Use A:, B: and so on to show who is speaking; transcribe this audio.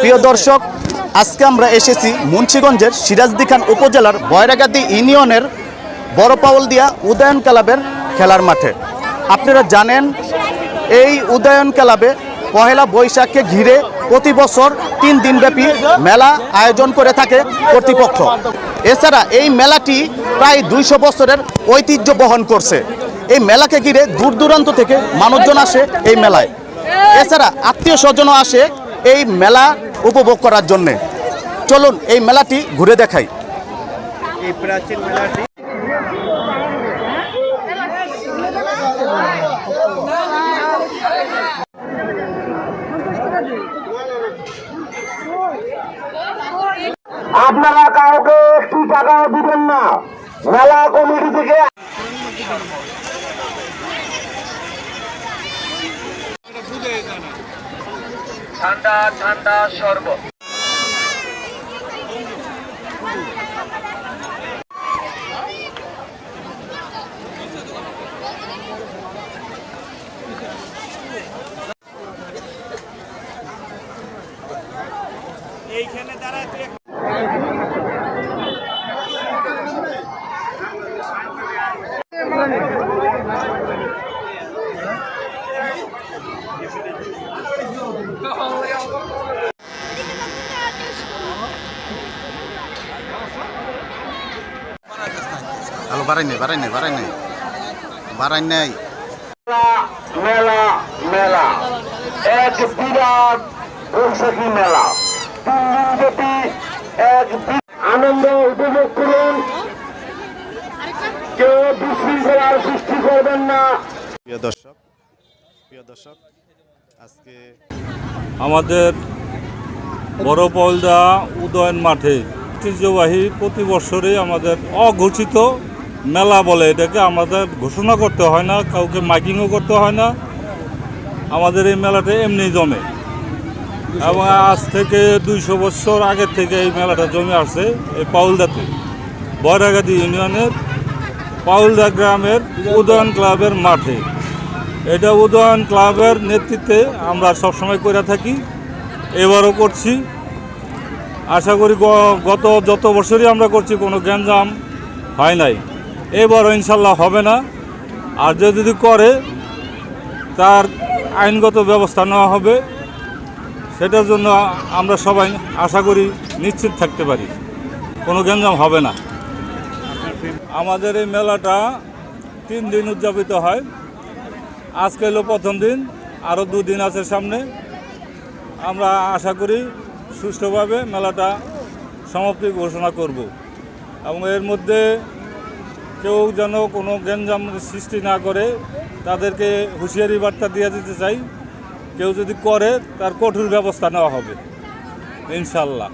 A: প্রিয় দর্শক, আজকে আমরা এসেছি মুন্সীগঞ্জের সিরাজদি খান উপজেলার বয়রাগাতি ইউনিয়নের বড় পাউলদিয়া উদয়ন ক্লাবের খেলার মাঠে। আপনারা জানেন, এই উদয়ন ক্লাবে পহেলা বৈশাখকে ঘিরে প্রতি বছর তিন দিনব্যাপী মেলা আয়োজন করে থাকে কর্তৃপক্ষ। এছাড়া এই মেলাটি প্রায় দুইশো বছরের ঐতিহ্য বহন করছে। এই মেলাকে ঘিরে দূর দূরান্ত থেকে মানুষজন আসে এই মেলায়। এছাড়া আত্মীয় স্বজনও আসে এই মেলা উপভোগ করার জন্যে। চলুন এই মেলাটি ঘুরে দেখাই। এই প্রাচীন মেলাটি
B: আপনারা কাউকে একটি টাকাও দিবেন না। মেলা কমিটি থেকে ঠান্ডা ঠান্ডা শরবত।
A: আলো বাড়াই নাই বাড়াই নাই বাড়াই নাই বাড়াই নাই
B: মেলা মেলা। এক বিরাট বৈশাখী মেলা। এক আনন্দ উপভোগ করুন। কেউ বিশৃঙ্খলার সৃষ্টি করবেন না।
A: প্রিয় দর্শক প্রিয় দর্শক আজকে
C: আমাদের বড় পলদা উদয়ন মাঠে ঐতিহ্যবাহী প্রতি বছরই আমাদের অঘোষিত মেলা বলে এটাকে আমাদের ঘোষণা করতে হয় না, কাউকে মাইকিংও করতে হয় না। আমাদের এই মেলাটা এমনি জমে। এবং আজ থেকে দুইশো বছর আগের থেকে এই মেলাটা জমে আসছে এই পাউলদাতে। বয়রাগাদি ইউনিয়নের পাউলদা গ্রামের উদয়ন ক্লাবের মাঠে। এটা উদয়ন ক্লাবের নেতৃত্বে আমরা সবসময় করে থাকি, এবারও করছি। আশা করি গত যত বছরই আমরা করছি, কোনো গ্যাঞ্জাম হয় নাই। এবারও ইনশাল্লাহ হবে না। আর যে যদি করে, তার আইনগত ব্যবস্থা নেওয়া হবে। সেটার জন্য আমরা সবাই আশা করি নিশ্চিত থাকতে পারি। কোনো গ্যাঞ্জাম হবে না। আমাদের এই মেলাটা তিন দিন উদযাপিত হয়। আজকে হলো প্রথম দিন, আরও দুদিন আছে সামনে। আমরা আশা করি সুষ্ঠুভাবে মেলাটা সমাপ্তি ঘোষণা করব। এবং এর মধ্যে কেউ যেন কোনো গ্যাঞ্জাম সৃষ্টি না করে তাদেরকে হুঁশিয়ারি বার্তা দিয়ে দিতে চাই। কেউ যদি করে, তার কঠোর ব্যবস্থা নেওয়া হবে। ইনশাল্লাহ